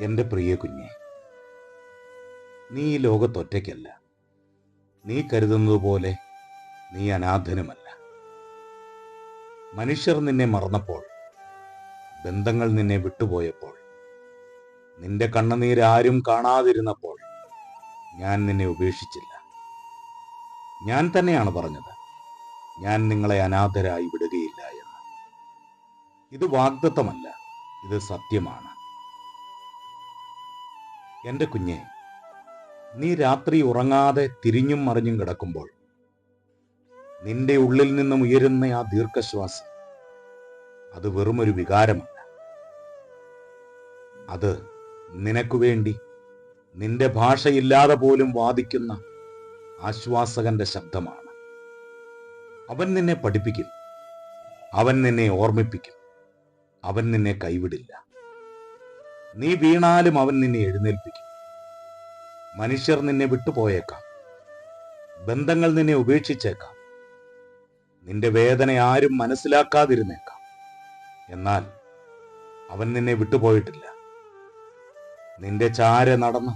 എന്റെ പ്രിയ കുഞ്ഞെ നീ ഈ ലോകത്തൊറ്റയ്ക്കല്ല. നീ കരുതുന്നത് പോലെ നീ അനാഥനുമല്ല. മനുഷ്യർ നിന്നെ മറന്നപ്പോൾ ബന്ധങ്ങൾ നിന്നെ വിട്ടുപോയപ്പോൾ നിന്റെ കണ്ണുനീരാരും കാണാതിരുന്നപ്പോൾ ഞാൻ നിന്നെ ഉപേക്ഷിച്ചില്ല. ഞാൻ തന്നെയാണ് പറഞ്ഞത് ഞാൻ നിങ്ങളെ അനാഥരായി വിടുകയില്ല എന്ന്. ഇത് വാഗ്ദത്തമല്ല ഇത് സത്യമാണ്. എന്റെ കുഞ്ഞെ നീ രാത്രി ഉറങ്ങാതെ തിരിഞ്ഞും മറിഞ്ഞും കിടക്കുമ്പോൾ നിന്റെ ഉള്ളിൽ നിന്നും ഉയരുന്ന ആ ദീർഘശ്വാസം അത് വെറുമൊരു വികാരമല്ല. അത് നിനക്കു വേണ്ടി നിന്റെ ഭാഷയില്ലാതെ പോലും വാദിക്കുന്ന ആശ്വാസകന്റെ ശബ്ദമാണ്. അവൻ നിന്നെ പഠിപ്പിക്കും. അവൻ നിന്നെ ഓർമ്മിപ്പിക്കും. അവൻ നിന്നെ കൈവിടില്ല. നീ വീണാലും അവൻ നിന്നെ എഴുന്നേൽപ്പിക്കും. മനുഷ്യർ നിന്നെ വിട്ടുപോയേക്കാം. ബന്ധങ്ങൾ നിന്നെ ഉപേക്ഷിച്ചേക്കാം. നിന്റെ വേദന ആരും മനസ്സിലാക്കാതിരുന്നേക്കാം. എന്നാൽ അവൻ നിന്നെ വിട്ടുപോയിട്ടില്ല. നിന്റെ ചാര നടന്ന്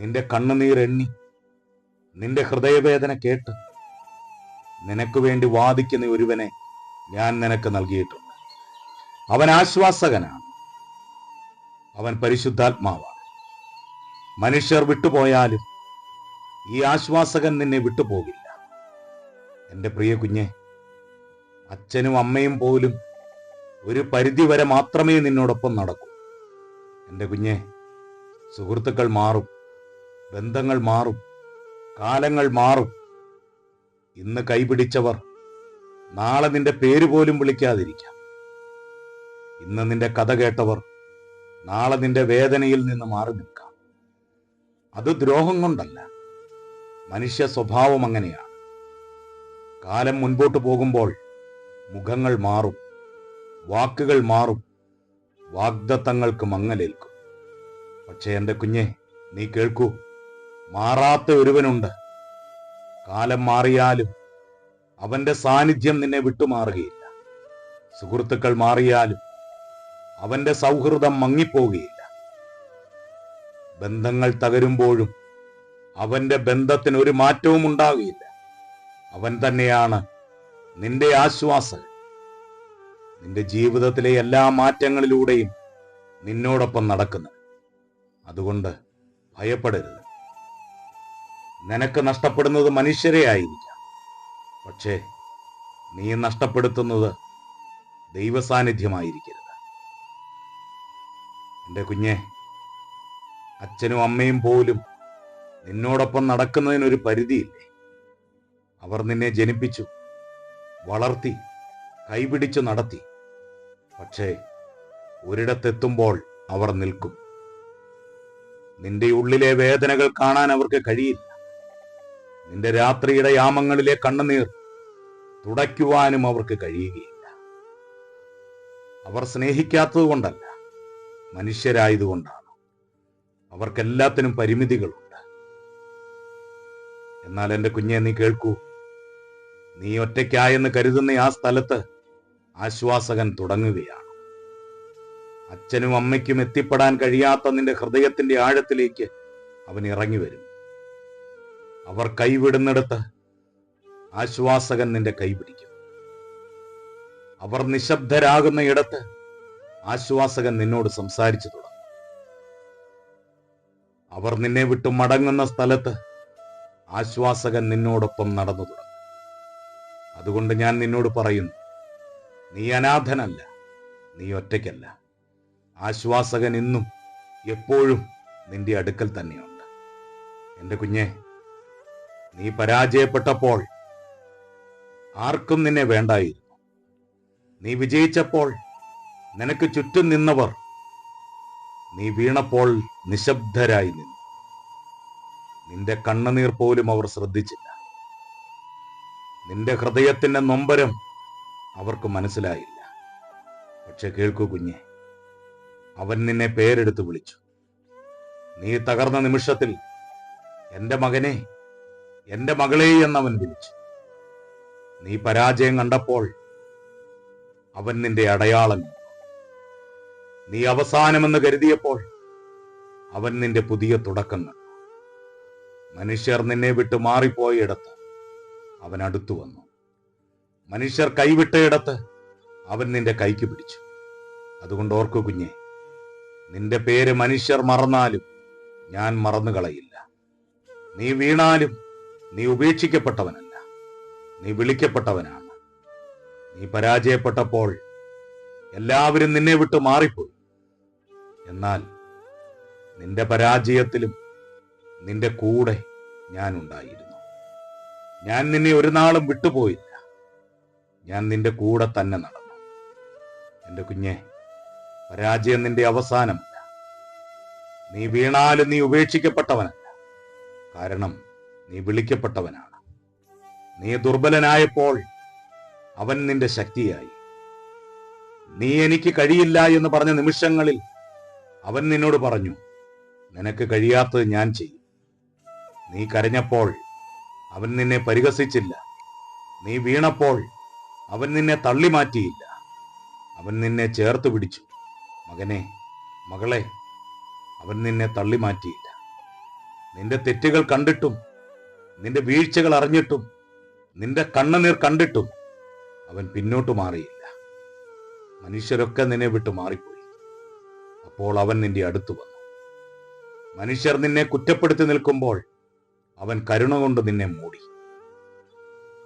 നിന്റെ കണ്ണുനീർ എണ്ണി നിന്റെ ഹൃദയവേദന കേട്ട് നിനക്ക് വേണ്ടി വാദിക്കുന്ന ഒരുവനെ ഞാൻ നിനക്ക് നൽകിയിട്ടുണ്ട്. അവൻ ആശ്വാസകനാണ്. അവൻ പരിശുദ്ധാത്മാവാണ്. മനുഷ്യർ വിട്ടുപോയാലും ഈ ആശ്വാസകൻ നിന്നെ വിട്ടുപോകില്ല. എന്റെ പ്രിയ കുഞ്ഞെ അച്ഛനും അമ്മയും പോലും ഒരു പരിധി വരെ മാത്രമേ നിന്നോടൊപ്പം നടക്കൂ. എന്റെ കുഞ്ഞെ സുഹൃത്തുക്കൾ മാറും ബന്ധങ്ങൾ മാറും കാലങ്ങൾ മാറും. ഇന്ന് കൈപിടിച്ചവർ നാളെ നിന്റെ പേര് പോലും വിളിക്കാതിരിക്കാം. ഇന്ന് നിന്റെ കഥ കേട്ടവർ നാളെ നിന്റെ വേദനയിൽ നിന്ന് മാറി നിൽക്കാം. അത് ദ്രോഹം കൊണ്ടല്ല. മനുഷ്യ സ്വഭാവം അങ്ങനെയാണ്. കാലം മുൻപോട്ട് പോകുമ്പോൾ മുഖങ്ങൾ മാറും വാക്കുകൾ മാറും വാഗ്ദത്തങ്ങൾക്ക് മങ്ങലേൽക്കും. പക്ഷേ എന്റെ കുഞ്ഞെ നീ കേൾക്കൂ മാറാത്ത ഒരുവനുണ്ട്. കാലം മാറിയാലും അവന്റെ സാന്നിധ്യം നിന്നെ വിട്ടുമാറുകയില്ല. സുഹൃത്തുക്കൾ മാറിയാലും അവന്റെ സൗഹൃദം മങ്ങിപ്പോകുകയില്ല. ബന്ധങ്ങൾ തകരുമ്പോഴും അവന്റെ ബന്ധത്തിന് ഒരു മാറ്റവും ഉണ്ടാകുകയില്ല. അവൻ തന്നെയാണ് നിന്റെ ആശ്വാസം നിന്റെ ജീവിതത്തിലെ എല്ലാ മാറ്റങ്ങളിലൂടെയും നിന്നോടൊപ്പം നടക്കുന്നത്. അതുകൊണ്ട് ഭയപ്പെടരുത്. നിനക്ക് നഷ്ടപ്പെടുന്നത് മനുഷ്യരെ ആയിരിക്കാം. പക്ഷേ നീ നഷ്ടപ്പെടുത്തുന്നത് ദൈവസാന്നിധ്യമായിരിക്കരുത്. എന്റെ കുഞ്ഞെ അച്ഛനും അമ്മയും പോലും നിന്നോടൊപ്പം നടക്കുന്നതിനൊരു പരിധിയില്ലേ? അവർ നിന്നെ ജനിപ്പിച്ചു വളർത്തി കൈപിടിച്ചു നടത്തി. പക്ഷേ ഒരിടത്തെത്തുമ്പോൾ അവർ നിൽക്കും. നിന്റെ ഉള്ളിലെ വേദനകൾ കാണാൻ അവർക്ക് കഴിയില്ല. നിന്റെ രാത്രിയുടെ യാമങ്ങളിലെ കണ്ണുനീർ തുടയ്ക്കുവാനും അവർക്ക് കഴിയുകയില്ല. അവർ സ്നേഹിക്കാത്തത് കൊണ്ടല്ല മനുഷ്യരായതുകൊണ്ടാണ്. അവർക്കെല്ലാത്തിനും പരിമിതികളുണ്ട്. എന്നാൽ എന്റെ കുഞ്ഞെ നീ കേൾക്കൂ. നീ ഒറ്റയ്ക്കായെന്ന് കരുതുന്ന ആ സ്ഥലത്ത് ആശ്വാസകൻ തുടങ്ങുകയാണ്. അച്ഛനും അമ്മയ്ക്കും എത്തിപ്പെടാൻ കഴിയാത്ത നിന്റെ ഹൃദയത്തിന്റെ ആഴത്തിലേക്ക് അവൻ ഇറങ്ങി വരും. അവർ കൈവിടുന്നിടത്ത് ആശ്വാസകൻ നിന്റെ കൈപിടിക്കും. അവർ നിശബ്ദരാകുന്ന ഇടത്ത് ആശ്വാസകൻ നിന്നോട് സംസാരിച്ചു തുടങ്ങും. അവർ നിന്നെ വിട്ടു മടങ്ങുന്ന സ്ഥലത്ത് ആശ്വാസകൻ നിന്നോടൊപ്പം നടന്നു തുടങ്ങും. അതുകൊണ്ട് ഞാൻ നിന്നോട് പറയുന്നു നീ അനാഥനല്ല നീ ഒറ്റയ്ക്കല്ല. ആശ്വാസകൻ ഇന്നും എപ്പോഴും നിന്റെ അടുക്കൽ തന്നെയുണ്ട്. എന്റെ കുഞ്ഞെ നീ പരാജയപ്പെട്ടപ്പോൾ ആർക്കും നിന്നെ വേണ്ടായിരുന്നു. നീ വിജയിച്ചപ്പോൾ നിനക്ക് ചുറ്റും നിന്നവർ നീ വീണപ്പോൾ നിശബ്ദരായി നിന്നു. നിന്റെ കണ്ണുനീർ പോലും അവർ ശ്രദ്ധിച്ചില്ല. നിന്റെ ഹൃദയത്തിന്റെ നൊമ്പരം അവർക്ക് മനസ്സിലായില്ല. പക്ഷെ കേൾക്കൂ കുഞ്ഞെ അവൻ നിന്നെ പേരെടുത്ത് വിളിച്ചു. നീ തകർന്ന നിമിഷത്തിൽ എന്റെ മകനെ എന്റെ മകളെ എന്നവൻ വിളിച്ചു. നീ പരാജയം കണ്ടപ്പോൾ അവൻ നിന്റെ അടയാളം കണ്ടു. നീ അവസാനമെന്ന് കരുതിയപ്പോൾ അവൻ നിന്റെ പുതിയ തുടക്കം കണ്ടു. മനുഷ്യർ നിന്നെ വിട്ട് മാറിപ്പോയിടത്ത് അവൻ അടുത്തു വന്നു. മനുഷ്യർ കൈവിട്ടയിടത്ത് അവൻ നിന്റെ കൈക്ക് പിടിച്ചു. അതുകൊണ്ട് ഓർക്കു കുഞ്ഞെ നിന്റെ പേര് മനുഷ്യർ മറന്നാലും ഞാൻ മറന്നു കളയില്ല നീ വീണാലും നീ ഉപേക്ഷിക്കപ്പെട്ടവനല്ല. നീ വിളിക്കപ്പെട്ടവനാണ്. നീ പരാജയപ്പെട്ടപ്പോൾ എല്ലാവരും നിന്നെ വിട്ട് മാറിപ്പോയി. എന്നാൽ നിന്റെ പരാജയത്തിലും നിന്റെ കൂടെ ഞാൻ ഉണ്ടായിരുന്നു. ഞാൻ നിന്നെ ഒരു നാളും വിട്ടുപോയില്ല. ഞാൻ നിന്റെ കൂടെ തന്നെ നടന്നു. എന്റെ കുഞ്ഞെ പരാജയം നിന്റെ അവസാനമല്ല. നീ വീണാലും നീ ഉപേക്ഷിക്കപ്പെട്ടവനല്ല. കാരണം നീ വിളിക്കപ്പെട്ടവനാണ്. നീ ദുർബലനായപ്പോൾ അവൻ നിന്റെ ശക്തിയായി. നീ എനിക്ക് കഴിയില്ല എന്ന് പറഞ്ഞ നിമിഷങ്ങളിൽ അവൻ നിന്നോട് പറഞ്ഞു നിനക്ക് കഴിയാത്തത് ഞാൻ ചെയ്യും. നീ കരഞ്ഞപ്പോൾ അവൻ നിന്നെ പരിഹസിച്ചില്ല. നീ വീണപ്പോൾ അവൻ നിന്നെ തള്ളി മാറ്റിയില്ല അവൻ നിന്നെ ചേർത്ത് പിടിച്ചു. മകനെ മകളെ അവൻ നിന്നെ തള്ളി മാറ്റിയില്ല നിന്റെ തെറ്റുകൾ കണ്ടിട്ടും നിന്റെ വീഴ്ചകൾ അറിഞ്ഞിട്ടും നിന്റെ കണ്ണുനീർ കണ്ടിട്ടും അവൻ പിന്നോട്ട് മാറിയില്ല. മനുഷ്യരൊക്കെ നിന്നെ വിട്ട് മാറിപ്പോയി. അപ്പോൾ അവൻ നിന്റെ അടുത്തു വന്നു. മനുഷ്യർ നിന്നെ കുറ്റപ്പെടുത്തി നിൽക്കുമ്പോൾ അവൻ കരുണ കൊണ്ട് നിന്നെ മൂടി.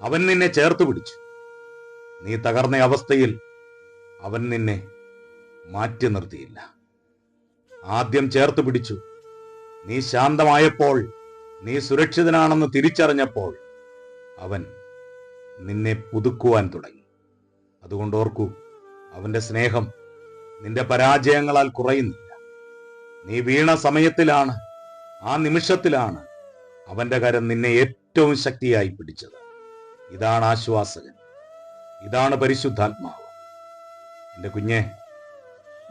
അവൻ നിന്നെ ചേർത്ത് പിടിച്ചു. നീ തകർന്ന അവസ്ഥയിൽ അവൻ നിന്നെ മാറ്റി നിർത്തിയില്ല. ആദ്യം ചേർത്ത് പിടിച്ചു. നീ ശാന്തമായപ്പോൾ നീ സുരക്ഷിതനാണെന്ന് തിരിച്ചറിഞ്ഞപ്പോൾ അവൻ നിന്നെ പുതുക്കുവാൻ തുടങ്ങി. അതുകൊണ്ട് ഓർക്കൂ അവന്റെ സ്നേഹം നിന്റെ പരാജയങ്ങളാൽ കുറയുന്നില്ല. നീ വീണ സമയത്തിലാണ് ആ നിമിഷത്തിലാണ് അവന്റെ കരം നിന്നെ ഏറ്റവും ശക്തിയായി പിടിച്ചത്. ഇതാണ് ആശ്വാസകൻ. ഇതാണ് പരിശുദ്ധാത്മാവ്. എന്റെ കുഞ്ഞെ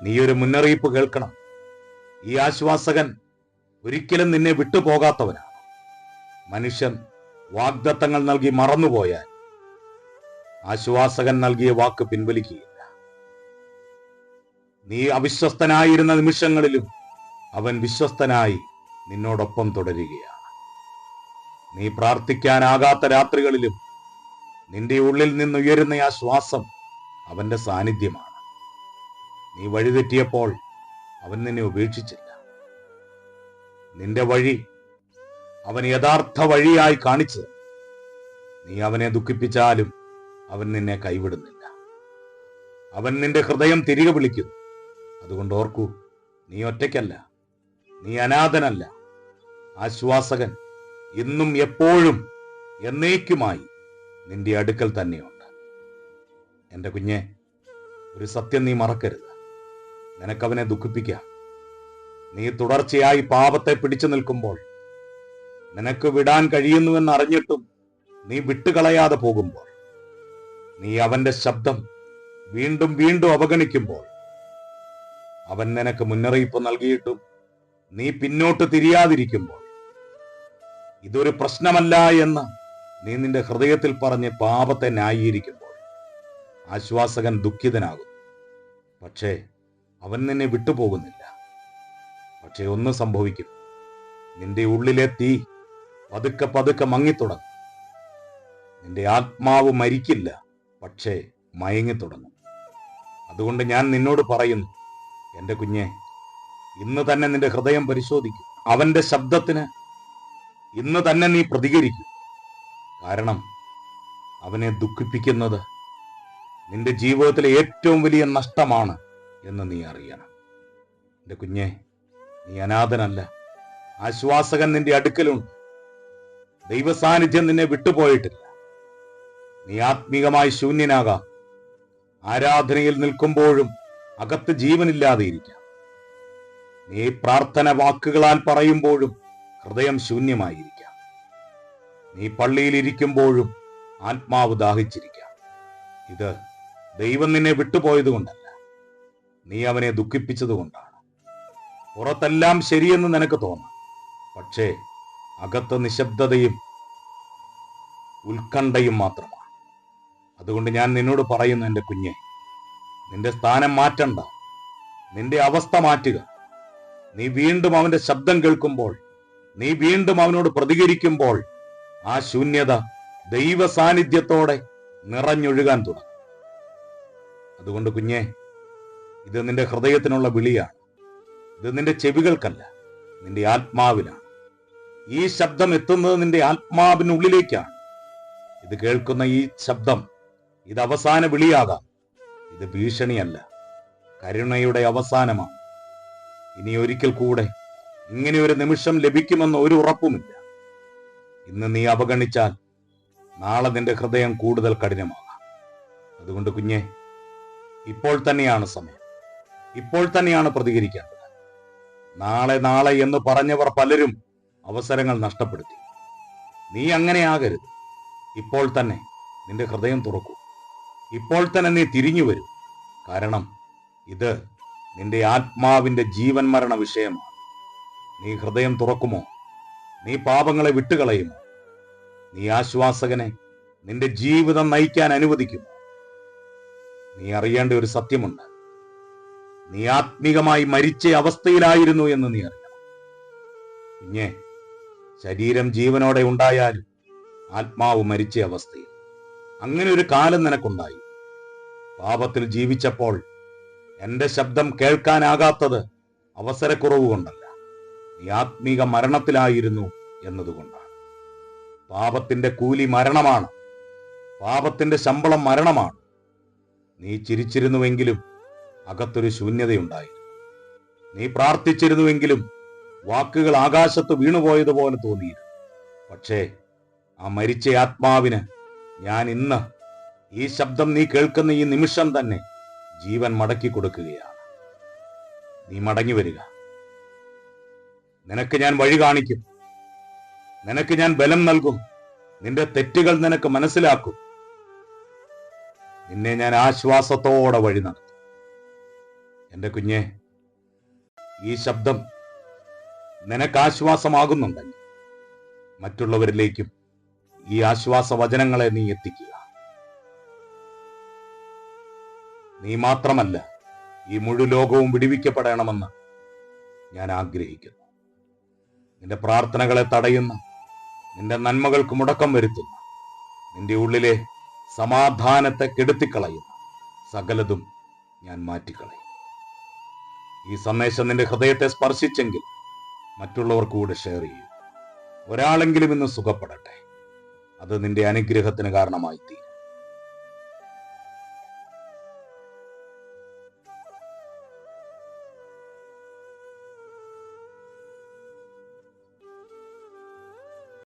നീ ഒരു മുന്നറിയിപ്പ് കേൾക്കണം. ഈ ആശ്വാസകൻ ഒരിക്കലും നിന്നെ വിട്ടുപോകാത്തവനാണ്. മനുഷ്യൻ വാഗ്ദത്തങ്ങൾ നൽകി മറന്നുപോയാൽ ആശ്വാസകൻ നൽകിയ വാക്ക് പിൻവലിക്കുകയില്ല. നീ അവിശ്വസ്തനായിരുന്ന നിമിഷങ്ങളിലും അവൻ വിശ്വസ്തനായി നിന്നോടൊപ്പം തുടരുകയാണ്. നീ പ്രാർത്ഥിക്കാനാകാത്ത രാത്രികളിലും നിന്റെ ഉള്ളിൽ നിന്നുയരുന്ന ആ ശ്വാസം അവന്റെ സാന്നിധ്യമാണ്. നീ വഴിതെറ്റിയപ്പോൾ അവൻ നിന്നെ ഉപേക്ഷിച്ചില്ല. നിന്റെ വഴി അവൻ യഥാർത്ഥ വഴിയായി കാണിച്ചത്. നീ അവനെ ദുഃഖിപ്പിച്ചാലും അവൻ നിന്നെ കൈവിടുന്നില്ല. അവൻ നിന്റെ ഹൃദയം തിരികെ വിളിക്കുന്നു. അതുകൊണ്ട് ഓർക്കൂ നീ ഒറ്റയ്ക്കല്ല നീ അനാഥനല്ല. ആശ്വാസകൻ ഇന്നും എപ്പോഴും എന്നേക്കുമായി നിന്റെ അടുക്കൽ തന്നെയുണ്ട്. എന്റെ കുഞ്ഞെ ഒരു സത്യം നീ മറക്കരുത്. നിനക്കവനെ ദുഃഖിപ്പിക്കാം. നീ തുടർച്ചയായി പാപത്തെ പിടിച്ചു നിൽക്കുമ്പോൾ നിനക്ക് വിടാൻ കഴിയുന്നുവെന്ന് അറിഞ്ഞിട്ടും നീ വിട്ടുകളയാതെ പോകുമ്പോൾ നീ അവന്റെ ശബ്ദം വീണ്ടും വീണ്ടും അവഗണിക്കുമ്പോൾ അവൻ നിനക്ക് മുന്നറിയിപ്പ് നൽകിയിട്ടും നീ പിന്നോട്ട് തിരിയാതിരിക്കുമ്പോൾ ഇതൊരു പ്രശ്നമല്ല എന്ന് നീ നിന്റെ ഹൃദയത്തിൽ പറഞ്ഞ് പാപത്തെ ന്യായീകരിക്കുമ്പോൾ ആശ്വാസകൻ ദുഃഖിതനാകും. പക്ഷേ അവൻ നിന്നെ വിട്ടുപോകുന്നില്ല. പക്ഷേ ഒന്ന് സംഭവിക്കും. നിന്റെ ഉള്ളിലെ തീ പതുക്കെ പതുക്കെ മങ്ങിത്തുടങ്ങും. നിന്റെ ആത്മാവ് മരിക്കില്ല പക്ഷേ മയങ്ങിത്തുടങ്ങും. അതുകൊണ്ട് ഞാൻ നിന്നോട് പറയുന്നു എന്റെ കുഞ്ഞെ ഇന്ന് തന്നെ നിന്റെ ഹൃദയം പരിശോധിക്കും. അവന്റെ ശബ്ദത്തിന് ഇന്ന് തന്നെ നീ പ്രതികരിക്കും. കാരണം അവനെ ദുഃഖിപ്പിക്കുന്നത് നിന്റെ ജീവിതത്തിലെ ഏറ്റവും വലിയ നഷ്ടമാണ് എന്ന് നീ അറിയണം. എന്റെ കുഞ്ഞെ നീ അനാഥനല്ല. ആശ്വാസകൻ നിന്റെ അടുക്കലുണ്ട്. ദൈവസാന്നിധ്യം നിന്നെ വിട്ടുപോയിട്ടില്ല. നീ ആത്മീകമായി ശൂന്യനാകാം. ആരാധനയിൽ നിൽക്കുമ്പോഴും അകത്ത് ജീവനില്ലാതെ ഇരിക്കാം നീ പ്രാർത്ഥന വാക്കുകളാൽ പറയുമ്പോഴും ഹൃദയം ശൂന്യമായിരിക്കാം. നീ പള്ളിയിലിരിക്കുമ്പോഴും ആത്മാവ് ദാഹിച്ചിരിക്കാം. ഇത് ദൈവം നിന്നെ വിട്ടുപോയതുകൊണ്ടല്ല നീ അവനെ ദുഃഖിപ്പിച്ചത് കൊണ്ടാണ് പുറത്തെല്ലാം ശരിയെന്ന് നിനക്ക് തോന്നാം. പക്ഷേ അകത്ത് നിശബ്ദതയും ഉത്കണ്ഠയും മാത്രമാണ്. അതുകൊണ്ട് ഞാൻ നിന്നോട് പറയുന്നു എന്റെ കുഞ്ഞെ നിന്റെ സ്ഥാനം മാറ്റണ്ട. നിന്റെ അവസ്ഥ മാറ്റുക. നീ വീണ്ടും അവന്റെ ശബ്ദം കേൾക്കുമ്പോൾ നീ വീണ്ടും അവനോട് പ്രതികരിക്കുമ്പോൾ ആ ശൂന്യത ദൈവ സാന്നിധ്യത്തോടെ നിറഞ്ഞൊഴുകാൻ തുടങ്ങും. അതുകൊണ്ട് കുഞ്ഞെ ഇത് നിന്റെ ഹൃദയത്തിനുള്ള വിളിയാണ്. ഇത് നിന്റെ ചെവികൾക്കല്ല നിന്റെ ആത്മാവിനാണ് ഈ ശബ്ദം എത്തുന്നത് നിന്റെ ആത്മാവിനുള്ളിലേക്കാണ്. ഇത് കേൾക്കുന്ന ഈ ശബ്ദം ഇത് അവസാന വിളിയാകാം. ഇത് ഭീഷണിയല്ല. കരുണയുടെ അവസാനമാണ്. ഇനി ഒരിക്കൽ കൂടെ ഇങ്ങനെ ഒരു നിമിഷം ലഭിക്കുമെന്ന് ഒരു ഉറപ്പുമില്ല. ഇന്ന് നീ അവഗണിച്ചാൽ നാളെ നിന്റെ ഹൃദയം കൂടുതൽ കഠിനമാകാം. അതുകൊണ്ട് കുഞ്ഞെ ഇപ്പോൾ തന്നെയാണ് സമയം. ഇപ്പോൾ തന്നെയാണ് പ്രതികരിക്കേണ്ടത്. നാളെ നാളെ എന്ന് പറഞ്ഞവർ പലരും അവസരങ്ങൾ നഷ്ടപ്പെടുത്തി. നീ അങ്ങനെ അങ്ങനെയാകരുത്. ഇപ്പോൾ തന്നെ നിന്റെ ഹൃദയം തുറക്കൂ. ഇപ്പോൾ തന്നെ നീ തിരിഞ്ഞു വരും. കാരണം ഇത് നിന്റെ ആത്മാവിന്റെ ജീവൻ മരണ വിഷയമാണ്. നീ ഹൃദയം തുറക്കുമോ? നീ പാപങ്ങളെ വിട്ടുകളയുമോ? നീ ആശ്വാസകനെ നിന്റെ ജീവിതം നയിക്കാൻ അനുവദിക്കും നീ അറിയേണ്ട ഒരു സത്യമുണ്ട്. നീ ആത്മീകമായി മരിച്ച അവസ്ഥയിലായിരുന്നു എന്ന് നീ അറിയണം. പിന്നെ ശരീരം ജീവനോടെ ഉണ്ടായാലും ആത്മാവ് മരിച്ച അവസ്ഥയിൽ അങ്ങനെ ഒരു കാലം നിനക്കുണ്ടായി. പാപത്തിൽ ജീവിച്ചപ്പോൾ എന്റെ ശബ്ദം കേൾക്കാനാകാത്തത് അവസരക്കുറവ് കൊണ്ടല്ല നീ ആത്മീക മരണത്തിലായിരുന്നു എന്നതുകൊണ്ടാണ്. പാപത്തിന്റെ കൂലി മരണമാണ്. പാപത്തിന്റെ ശമ്പളം മരണമാണ്. നീ ചിരിച്ചിരുന്നുവെങ്കിലും അകത്തൊരു ശൂന്യതയുണ്ടായിരുന്നു. നീ പ്രാർത്ഥിച്ചിരുന്നുവെങ്കിലും വാക്കുകൾ ആകാശത്ത് വീണുപോയതുപോലെ തോന്നിയിരുന്നു. പക്ഷേ ആ മരിച്ച ആത്മാവിന് ഞാൻ ഇന്ന് ഈ ശബ്ദം നീ കേൾക്കുന്ന ഈ നിമിഷം തന്നെ ജീവൻ മടക്കി കൊടുക്കുകയാണ്. നീ മടങ്ങി വരിക. നിനക്ക് ഞാൻ വഴി കാണിക്കും. നിനക്ക് ഞാൻ ബലം നൽകും. നിന്റെ തെറ്റുകൾ നിനക്ക് മനസ്സിലാക്കും. നിന്നെ ഞാൻ ആശ്വാസത്തോടെ വഴി നടത്തും. എന്റെ കുഞ്ഞെ ഈ ശബ്ദം നിനക്ക് ആശ്വാസമാകുന്നുണ്ടെങ്കിൽ മറ്റുള്ളവരിലേക്കും ഈ ആശ്വാസ വചനങ്ങളെ നീ എത്തിക്കുക. നീ മാത്രമല്ല ഈ മുഴു ലോകവും വിടിവിക്കപ്പെടണമെന്ന് ഞാൻ ആഗ്രഹിക്കുന്നു. നിന്റെ പ്രാർത്ഥനകളെ തടയുന്ന നിന്റെ നന്മകൾക്ക് മുടക്കം വരുത്തുന്ന നിന്റെ ഉള്ളിലെ സമാധാനത്തെ കെടുത്തിക്കളയുന്ന സകലതും ഞാൻ മാറ്റിക്കളയും. ഈ സന്ദേശം നിന്റെ ഹൃദയത്തെ സ്പർശിച്ചെങ്കിൽ മറ്റുള്ളവർക്ക് കൂടെ ഷെയർ ചെയ്യും. ഒരാളെങ്കിലും ഇന്ന് സുഖപ്പെടട്ടെ. അത് നിന്റെ അനുഗ്രഹത്തിന് കാരണമായി തീരും